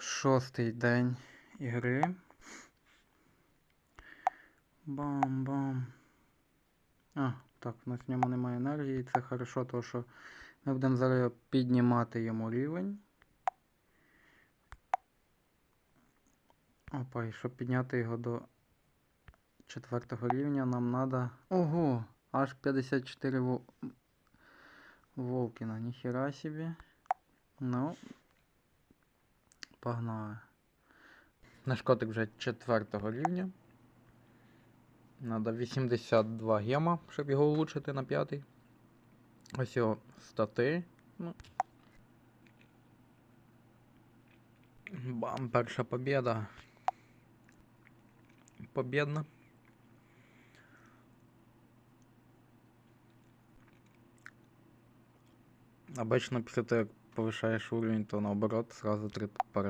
Шостий день ігри. Бам-бам. А, так, у нас в ньому немає енергії. Це хорошо, тому що ми будемо зараз піднімати йому рівень. Опа, і щоб підняти його до четвертого рівня, нам треба. Ого! Аж 54 вол... Волкіна, ніхера собі. Ну. Погнали. Наш котик вже четвертого рівня. Надо 82 гема, щоб його улучшити на п'ятий. Ось його стати. Ну. Бам, перша побіда. Побєдна. Обично після того, як повишаєш уровень, то наоборот сразу три